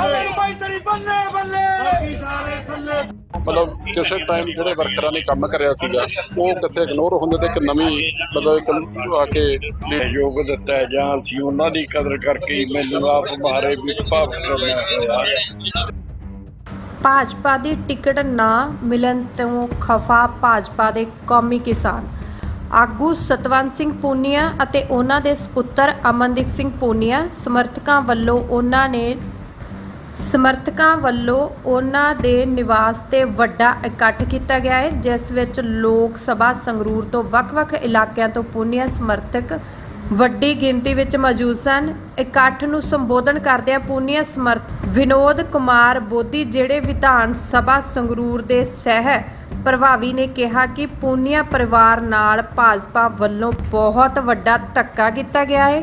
ਅਮਰ ਭਾਈ ਤੇਰੀ ਬੱਲੇ ਬੱਲੇ ਬਾਕੀ ਸਾਰੇ ਥੱਲੇ। ਮਤਲਬ ਕਿਸੇ ਟਾਈਮ ਜਿਹੜੇ ਵਰਕਰਾਂ ਨੇ ਕੰਮ ਕਰਿਆ ਸੀਗਾ ਉਹ ਕਿੱਥੇ ਇਗਨੋਰ ਹੁੰਦੇ ਤੇ ਇੱਕ ਨਵੀਂ ਮਤਲਬ ਇੱਕ ਆ ਕੇ ਸਹਿਯੋਗ ਦਿੱਤਾ ਹੈ ਜਾਂ ਅਸੀਂ ਉਹਨਾਂ ਦੀ ਕਦਰ ਕਰਕੇ ਮੈਨੂੰ ਆਪ ਮਾਰੇ ਵੀ ਭਾਵ ਕਰਨਾ ਹੋਇਆ। ਭਾਜਪਾ ਦੀ ਟਿਕਟ ਨਾ ਮਿਲਣ ਤੋਂ ਖਫਾ ਭਾਜਪਾ ਦੇ ਕੌਮੀ ਕਿਸਾਨ। ਆਗੂ ਸਤਵੰਤ ਸਿੰਘ ਪੂਨੀਆ ਅਤੇ ਉਹਨਾਂ ਦੇ ਸੁਪੁੱਤਰ ਅਮਨਦੀਪ ਸਿੰਘ ਪੂਨੀਆ ਸਮਰਥਕਾਂ ਵੱਲੋਂ ਉਹਨਾਂ ਨੇ ਸਮਰਥਕਾਂ ਵੱਲੋਂ ਉਹਨਾਂ ਦੇ ਨਿਵਾਸ ਤੇ ਵੱਡਾ ਇਕੱਠ ਕੀਤਾ ਗਿਆ ਹੈ, ਜਿਸ ਵਿੱਚ ਲੋਕ ਸਭਾ ਸੰਗਰੂਰ ਤੋਂ ਵੱਖ-ਵੱਖ ਇਲਾਕਿਆਂ ਤੋਂ ਪੂਨੀਆ ਸਮਰਥਕ ਵੱਡੀ ਗਿਣਤੀ ਵਿੱਚ ਮੌਜੂਦ ਸਨ। ਇਕੱਠ ਨੂੰ ਸੰਬੋਧਨ ਕਰਦਿਆਂ ਪੂਨੀਆ ਸਮਰਥ ਵਿਨੋਦ ਕੁਮਾਰ ਬੋਧੀ ਜਿਹੜੇ ਵਿਧਾਨ ਸਭਾ ਸੰਗਰੂਰ ਦੇ ਸਹਿ ਪ੍ਰਭਾਵੀ ਨੇ ਕਿਹਾ ਕਿ ਪੂਨੀਆ ਪਰਿਵਾਰ ਨਾਲ ਭਾਜਪਾ ਵੱਲੋਂ ਬਹੁਤ ਵੱਡਾ ਧੱਕਾ ਕੀਤਾ ਗਿਆ ਹੈ।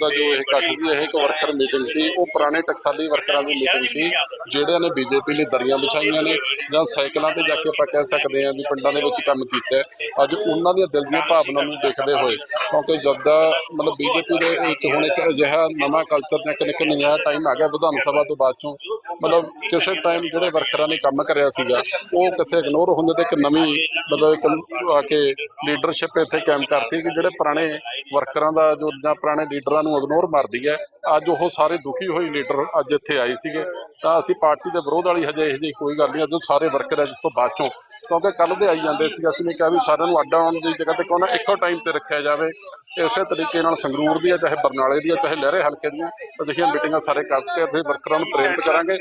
ਦਾ ਜੋ ਇਹ ਇਕੱਠ ਸੀ, ਇਹ ਇੱਕ ਵਰਕਰ ਮੀਟਿੰਗ ਸੀ, ਉਹ ਪੁਰਾਣੇ ਟਕਸਾਲੀ ਵਰਕਰਾਂ ਦੀ ਮੀਟਿੰਗ ਸੀ, ਜਿਹੜਿਆਂ ਨੇ ਬੀਜੇਪੀ ਲਈ ਦਰੀਆਂ ਵਿਛਾਈਆਂ ਨੇ, ਜਾਂ ਸਾਈਕਲਾਂ ਤੇ ਜਾ ਕੇ ਆਪਾਂ ਕਹਿ ਸਕਦੇ ਹਾਂ ਵੀ ਪਿੰਡਾਂ ਦੇ ਵਿੱਚ ਕੰਮ ਕੀਤਾ ਅੱਜ ਉਹਨਾਂ ਦੀਆਂ ਦਿਲ ਦੀਆਂ ਭਾਵਨਾ ਨੂੰ ਦੇਖਦੇ ਹੋਏ, ਕਿਉਂਕਿ ਜਦ ਦਾ ਮਤਲਬ ਬੀਜੇਪੀ ਦੇ ਵਿੱਚ ਹੁਣ ਇੱਕ ਅਜਿਹਾ ਨਵਾਂ ਕਲਚਰ ਤੇ ਇੱਕ ਨਿਕ ਟਾਈਮ ਆ ਗਿਆ ਵਿਧਾਨ ਸਭਾ ਤੋਂ ਬਾਅਦ ਚੋਂ, ਮਤਲਬ ਕਿਸੇ ਟਾਈਮ ਜਿਹੜੇ ਵਰਕਰਾਂ ਨੇ ਕੰਮ ਕਰਿਆ ਸੀਗਾ, ਉਹ ਕਿੱਥੇ ਇਗਨੋਰ ਹੁੰਦੇ ਤੇ ਇੱਕ ਨਵੀਂ ਮਤਲਬ ਇੱਕ ਆ ਕੇ ਲੀਡਰਸ਼ਿਪ ਇੱਥੇ ਕਾਇਮ ਕਰਤੀ ਕਿ ਜਿਹੜੇ ਪੁਰਾਣੇ ਵਰਕਰਾਂ ਦਾ ਜੋ ਜਾਂ ਪੁਰਾਣੇ ਲੀਡਰਾਂ ਨੂੰ ਇਗਨੋਰ ਮਾਰਦੀ ਹੈ। ਅੱਜ ਉਹ ਸਾਰੇ ਦੁਖੀ ਹੋਏ ਲੀਡਰ ਅੱਜ ਇੱਥੇ ਆਏ ਸੀਗੇ। ਤਾਂ ਅਸੀਂ ਪਾਰਟੀ ਦੇ ਵਿਰੋਧ ਵਾਲੀ ਹਜੇ ਇਹੋ ਜਿਹੀ ਕੋਈ ਗੱਲ ਨਹੀਂ। ਅੱਜ ਸਾਰੇ ਵਰਕਰ ਹੈ ਤੋਂ ਬਾਅਦ ਚੋਂ। ਕਿਉਂਕਿ ਕੱਲ ਦੇ ਆਈ ਜਾਂਦੇ ਸੀ ਅਸੀਂ ਨੇ ਕਿਹਾ ਵੀ ਸਾਰਿਆਂ ਨੂੰ ਅੱਡ ਆਉਣ ਦੀ ਜਗ੍ਹਾ ਤੇ ਕਿਉਂ ਇੱਕੋ ਟਾਈਮ ਤੇ ਰੱਖਿਆ ਜਾਵੇ। ਇਸੇ ਤਰੀਕੇ ਨਾਲ ਸੰਗਰੂਰ ਦੀ ਹੈ, ਚਾਹੇ ਬਰਨਾਲੇ ਦੀ ਚਾਹੇ ਲਹਿਰੇ ਹਲਕੇ ਦੀਆਂ ਅਜਿਹੀਆਂ ਮੀਟਿੰਗਾਂ ਸਾਰੇ ਕਰਕੇ ਅਤੇ ਵਰਕਰਾਂ ਨੂੰ ਪ੍ਰੇਰਿਤ ਕਰਾਂਗੇ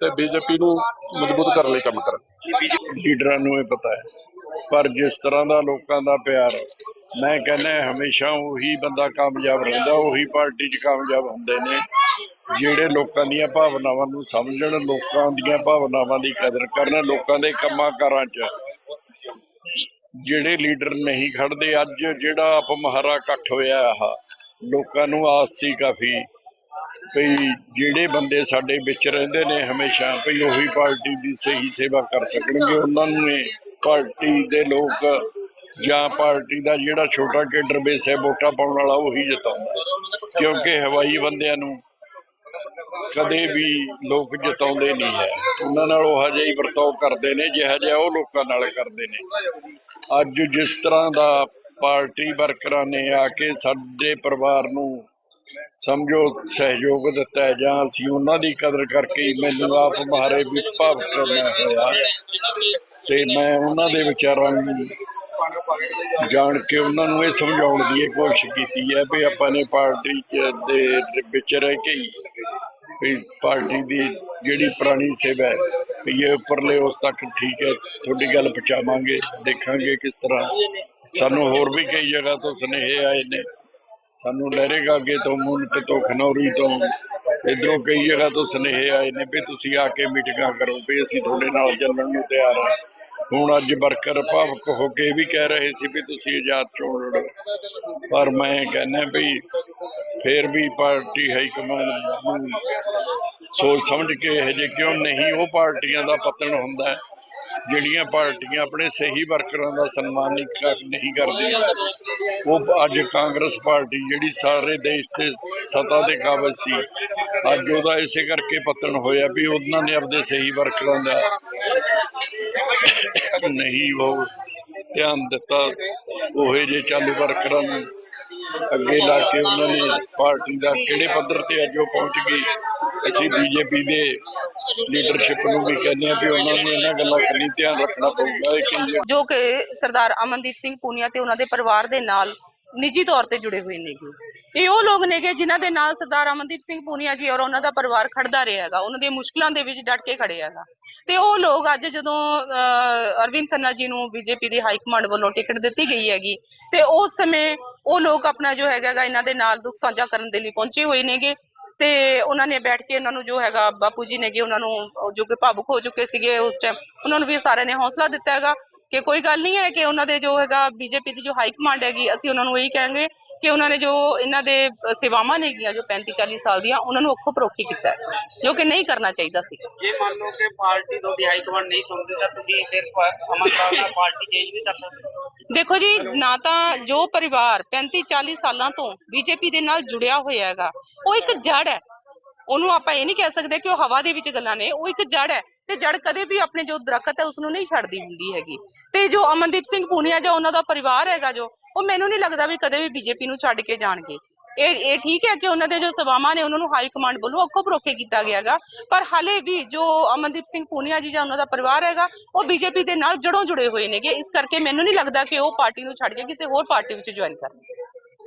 ਤੇ ਬੀਜੇਪੀ ਨੂੰ ਮਜ਼ਬੂਤ ਕਰਨ ਲਈ ਕੰਮ ਕਰਾਂਗੇ। ਲੀਡਰਾਂ ਨੂੰ ਇਹ ਪਤਾ ਹੈ। ਪਰ ਜਿਸ ਤਰ੍ਹਾਂ ਦਾ ਲੋਕਾਂ ਦਾ ਪਿਆਰ ਮੈਂ ਕਹਿੰਦਾ ਹਮੇਸ਼ਾ ਉਹੀ ਬੰਦਾ ਕਾਮਯਾਬ ਰਹਿੰਦਾ, ਉਹੀ ਪਾਰਟੀ 'ਚ ਕਾਮਯਾਬ ਹੁੰਦੇ ਨੇ। ਜਿਹੜੇ ਲੋਕਾਂ ਦੀਆਂ ਭਾਵਨਾਵਾਂ ਨੂੰ ਸਮਝਣ, ਲੋਕਾਂ ਦੀਆਂ ਭਾਵਨਾਵਾਂ ਦੀ ਕਦਰ ਕਰਨ, ਲੋਕਾਂ ਦੇ ਕੰਮਾਂ ਕਾਰਾਂ 'ਚ। ਜਿਹੜੇ ਲੀਡਰ ਨਹੀਂ ਖੜਦੇ ਅੱਜ, ਜਿਹੜਾ ਆਪ ਮਹਾਰਾ ਇਕੱਠ ਹੋਇਆ ਆ ਲੋਕਾਂ ਨੂੰ ਆਸ ਸੀ ਕਾਫੀ ਭਈ ਜਿਹੜੇ ਬੰਦੇ ਸਾਡੇ ਵਿੱਚ ਰਹਿੰਦੇ ਨੇ ਹਮੇਸ਼ਾ ਭਈ ਉਹੀ ਪਾਰਟੀ ਦੀ ਸਹੀ ਸੇਵਾ ਕਰ ਸਕਣਗੇ। ਉਹਨਾਂ ਨੂੰ ਪਾਰਟੀ ਦੇ ਲੋਕ ਜਾਂ ਪਾਰਟੀ ਦਾ ਜਿਹੜਾ ਛੋਟਾ ਕੇਡਰ ਬੇਸ ਹੈ, ਵੋਟਾਂ ਪਾਉਣ ਵਾਲਾ ਉਹੀ ਜਿਤਾਉਂਦਾ ਕਿਉਂਕਿ ਹਵਾਈ ਬੰਦਿਆਂ ਨੂੰ ਕਦੇ ਵੀ ਲੋਕ ਜਿਤਾਉਂਦੇ ਨਹੀਂ ਹੈ। ਉਹਨਾਂ ਨਾਲ ਉਹ ਹਜੇ ਹੀ ਵਰਤਾਓ ਕਰਦੇ ਨੇ, ਜਿਹਾ ਜਿਹਾ ਉਹ ਲੋਕਾਂ ਨਾਲ ਕਰਦੇ ਨੇ। ਅੱਜ ਜਿਸ ਤਰ੍ਹਾਂ ਦਾ ਪਾਰਟੀ ਵਰਕਰਾਂ ਨੇ ਆ ਕੇ ਸਾਡੇ ਪਰਿਵਾਰ ਨੂੰ ਸਮਝੋ, ਸਹਿਯੋਗ ਦਿੱਤਾ ਜਾਂ ਅਸੀਂ ਉਹਨਾਂ ਦੀ ਕਦਰ ਕਰਕੇ ਮੈਨੂੰ ਆਪ ਮਾਰੇ ਵੀ ਭਾਵ ਕਰਨਾ ਹੋਇਆ। ਤੇ ਮੈਂ ਉਹਨਾਂ ਦੇ ਵਿਚਾਰਾਂ ਨੂੰ ਜਾਣ ਕੇ ਉਹਨਾਂ ਨੂੰ ਇਹ ਸਮਝਾਉਣ ਦੀ ਇਹ ਕੋਸ਼ਿਸ਼ ਕੀਤੀ ਹੈ ਵੀ ਆਪਾਂ ਨੇ ਪਾਰਟੀ ਦੇ ਵਿੱਚ ਰਹਿ ਕੇ ਹੀ ਵੀ ਪਾਰਟੀ ਦੀ ਜਿਹੜੀ ਪੁਰਾਣੀ ਸੇਵਾ ਹੈ, ਵੀ ਇਹ ਉੱਪਰਲੇ ਉਸ ਤੱਕ ਠੀਕ ਹੈ, ਤੁਹਾਡੀ ਗੱਲ ਪਹੁੰਚਾਵਾਂਗੇ, ਦੇਖਾਂਗੇ ਕਿਸ ਤਰ੍ਹਾਂ। ਸਾਨੂੰ ਹੋਰ ਵੀ ਕਈ ਜਗ੍ਹਾ ਤੋਂ ਸੁਨੇਹੇ ਆਏ ਨੇ। ਸਾਨੂੰ ਲਹਿਰੇਗਾ ਅੱਗੇ ਤੋਂ, ਮੁਲਕ ਤੋਂ, ਖਨੌਰੀ ਤੋਂ, ਇਧਰੋਂ ਕਈ ਜਗ੍ਹਾ ਤੋਂ ਸੁਨੇਹੇ ਆਏ ਨੇ ਵੀ ਤੁਸੀਂ ਆ ਕੇ ਮੀਟਿੰਗਾਂ ਕਰੋ, ਵੀ ਅਸੀਂ ਤੁਹਾਡੇ ਨਾਲ ਚੱਲਣ ਨੂੰ ਤਿਆਰ ਹਾਂ। ਹੁਣ ਅੱਜ ਵਰਕਰ ਭਾਵਕ ਹੋ ਕੇ ਇਹ ਵੀ ਕਹਿ ਰਹੇ ਸੀ ਵੀ ਤੁਸੀਂ ਆਜ਼ਾਦ ਚੋਣ ਲੜੋ? ਪਰ ਮੈਂ ਕਹਿੰਦਾ ਵੀ ਫੇਰ ਵੀ ਪਾਰਟੀ ਹਾਈ ਕਮਾਂਡ ਸੋਚ ਸਮਝ ਕੇ ਇਹ ਜੇ ਕਿਉਂ ਨਹੀਂ, ਉਹ ਪਾਰਟੀਆਂ ਦਾ ਪਤਨ ਹੁੰਦਾ ਜਿਹੜੀਆਂ ਪਾਰਟੀਆਂ ਆਪਣੇ ਸਹੀ ਵਰਕਰਾਂ ਦਾ ਸਨਮਾਨ ਨਹੀਂ ਕਰਦੀਆਂ। ਉਹ ਅੱਜ ਕਾਂਗਰਸ ਪਾਰਟੀ ਜਿਹੜੀ ਸਾਰੇ ਦੇਸ਼ ਤੇ ਸੱਤਾ ਦੇ ਕਾਬਜ ਸੀ, ਅੱਜ ਉਹਦਾ ਇਸੇ ਕਰਕੇ ਪਤਨ ਹੋਇਆ ਵੀ ਉਹਨਾਂ ਨੇ ਆਪਣੇ ਸਹੀ ਵਰਕਰਾਂ ਦਾ ਨਹੀਂ, ਉਹ ਧਿਆਨ ਦਿੱਤਾ, ਉਹੇ ਜੇ ਚਾਲੂ ਵਰਕਰਾਂ ਨੂੰ। ਅੱਗੇ ਲਾ ਕੇ ਉਹਨਾਂ ਨੇ ਪਾਰਟੀ ਦਾ ਕਿਹੜੇ ਪੱਧਰ ਤੇ ਅੱਜ ਉਹ ਪਹੁੰਚ ਗਈ। ਅਸੀਂ ਬੀਜੇਪੀ ਦੇ ਲੀਡਰਸ਼ਿਪ ਨੂੰ ਵੀ ਕਹਿੰਦੇ ਆ ਵੀ ਉਹਨਾਂ ਨੂੰ ਇਹਨਾਂ ਗੱਲਾਂ ਕਰੀ ਧਿਆਨ ਰੱਖਣਾ ਪਊਗਾ ਜੋ ਕਿ ਸਰਦਾਰ ਅਮਨਦੀਪ ਸਿੰਘ ਪੂਨੀਆ ਤੇ ਉਹਨਾਂ ਦੇ ਪਰਿਵਾਰ ਦੇ ਨਾਲ ਨਿੱਜੀ ਤੌਰ ਤੇ ਜੁੜੇ ਹੋਏ ਨੇਗੇ ਇਹ ਉਹ ਲੋਕ ਨੇਗੇ ਜਿਨ੍ਹਾਂ ਦੇ ਨਾਲ ਸਰਦਾਰ ਅਮਨਦੀਪ ਸਿੰਘ ਪੂਨੀਆ ਜੀ ਔਰ ਉਹਨਾਂ ਦਾ ਪਰਿਵਾਰ ਖੜਦਾ ਰਿਹਾ ਹੈਗਾ ਉਹਨਾਂ ਦੀਆਂ ਮੁਸ਼ਕਲਾਂ ਦੇ ਵਿੱਚ ਡਟ ਕੇ ਖੜੇ ਹੈਗਾ। ਤੇ ਉਹ ਲੋਕ ਅੱਜ ਜਦੋਂ ਅਹ, ਅਰਵਿੰਦ ਖੰਨਾ ਜੀ ਨੂੰ ਬੀਜੇਪੀ ਦੀ ਹਾਈ ਕਮਾਂਡ ਵੱਲੋਂ ਟਿਕਟ ਦਿੱਤੀ ਗਈ ਹੈਗੀ ਤੇ ਉਸ ਸਮੇਂ ਉਹ ਲੋਕ ਆਪਣਾ ਜੋ ਹੈਗਾ ਗਾ ਇਹਨਾਂ ਦੇ ਨਾਲ ਦੁੱਖ ਸਾਂਝਾ ਕਰਨ ਦੇ ਲਈ ਪਹੁੰਚੇ ਹੋਏ ਨੇਗੇ। ਤੇ ਉਹਨਾਂ ਨੇ ਬੈਠ ਕੇ ਉਹਨਾਂ ਨੂੰ ਜੋ ਹੈਗਾ ਬਾਪੂ ਜੀ ਨੇਗੇ ਉਹਨਾਂ ਨੂੰ ਜੋ ਕਿ ਭਾਵੁਕ ਹੋ ਚੁੱਕੇ ਸੀਗੇ ਉਸ ਟਾਈਮ ਉਹਨਾਂ ਨੂੰ ਵੀ ਸਾਰਿਆਂ ਨੇ ਹੌਸਲਾ ਦਿੱਤਾ ਹੈਗਾ ਕਿ ਕੋਈ ਗੱਲ ਨਹੀਂ ਹੈ ਕਿ ਉਹਨਾਂ ਦੇ ਜੋ ਹੈਗਾ ਬੀਜੇਪੀ ਦੀ ਜੋ ਹਾਈ ਕਮਾਂਡ ਹੈਗੀ ਅਸੀਂ ਉਹਨਾਂ ਨੂੰ ਇਹੀ ਕਹਾਂਗੇ ਕਿ ਉਹਨਾਂ ਨੇ ਜੋ ਇਹਨਾਂ ਦੇ ਸੇਵਾਵਾਂ ਨੇਗੀਆਂ ਜੋ 35 40 ਸਾਲ ਦੀਆਂ ਉਹਨਾਂ ਨੂੰ ਅੱਖੋਂ ਪਰੋਖੀ ਕੀਤਾ ਹੈ, ਜੋ ਕਿ ਨਹੀਂ ਕਰਨਾ ਚਾਹੀਦਾ ਸੀ। ਜੇ ਮੰਨ ਲਓ ਕਿ ਪਾਰਟੀ ਤੁਹਾਡੀ ਹਾਈ ਕਮਾਂਡ ਨਹੀਂ ਸੁਣਦੀ ਤਾਂ ਤੁਸੀਂ ਫਿਰ ਪ- ਅਮਨ ਸਾਹਿਬ ਨਾਲ ਪਾਰਟੀ ਚੇਂਜ ਵੀ ਕਰ ਸਕਦੇ ਹੋ। ਦੇਖੋ ਜੀ ਨਾ ਤਾਂ ਜੋ ਪਰਿਵਾਰ 35 40 ਸਾਲਾਂ ਤੋਂ ਬੀਜੇਪੀ ਦੇ ਨਾਲ ਜੁੜਿਆ ਹੋਇਆ ਹੈਗਾ ਉਹ ਇੱਕ ਜੜ ਹੈ। ਉਹਨੂੰ ਆਪਾਂ ਇਹ ਨਹੀਂ ਕਹਿ ਸਕਦੇ ਕਿ ਉਹ ਹਵਾ ਦੇ ਵਿੱਚ ਗੱਲਾਂ ਨੇ ਉਹ ਇੱਕ ਜੜ ਹੈ। ਤੇ ਜੜ ਕਦੇ ਵੀ ਆਪਣੇ ਜੋ ਦਰਖਤ ਹੈ ਉਸ ਨੂੰ ਨਹੀਂ ਛੱਡਦੀ ਹੁੰਦੀ ਹੈਗੀ। ਤੇ ਜੋ ਅਮਨਦੀਪ ਸਿੰਘ ਪੂਨੀਆ ਜਾਂ ਉਹਨਾਂ ਦਾ ਪਰਿਵਾਰ ਹੈਗਾ ਜੋ ਉਹ ਮੈਨੂੰ ਨਹੀਂ ਲੱਗਦਾ ਵੀ ਕਦੇ ਵੀ ਬੀਜੇਪੀ ਨੂੰ ਛੱਡ ਕੇ ਜਾਣਗੇ। ਇਹ ਇਹ ਠੀਕ ਹੈ ਕਿ ਉਹਨਾਂ ਦੇ ਜੋ ਸਵਾਵਾਂ ਨੇ ਉਹਨਾਂ ਨੂੰ ਹਾਈ ਕਮਾਂਡ ਵੱਲੋਂ ਅੱਖੋਂ ਪਰੋਖੇ ਕੀਤਾ ਗਿਆਗਾ ਪਰ ਹਲੇ ਵੀ ਜੋ ਅਮਨਦੀਪ ਸਿੰਘ ਪੂਨੀਆ ਜੀ ਜਾਂ ਉਹਨਾਂ ਦਾ ਪਰਿਵਾਰ ਹੈਗਾ, ਉਹ ਬੀਜੇਪੀ ਦੇ ਨਾਲ ਜੜੋਂ ਜੁੜੇ ਹੋਏ ਨੇਗੇ। ਇਸ ਕਰਕੇ ਮੈਨੂੰ ਨਹੀਂ ਲੱਗਦਾ ਕਿ ਉਹ ਪਾਰਟੀ ਨੂੰ ਛੱਡ ਕੇ ਕਿਸੇ ਹੋਰ ਪਾਰਟੀ ਵਿੱਚ ਜੁਆਇਨ ਕਰਨ।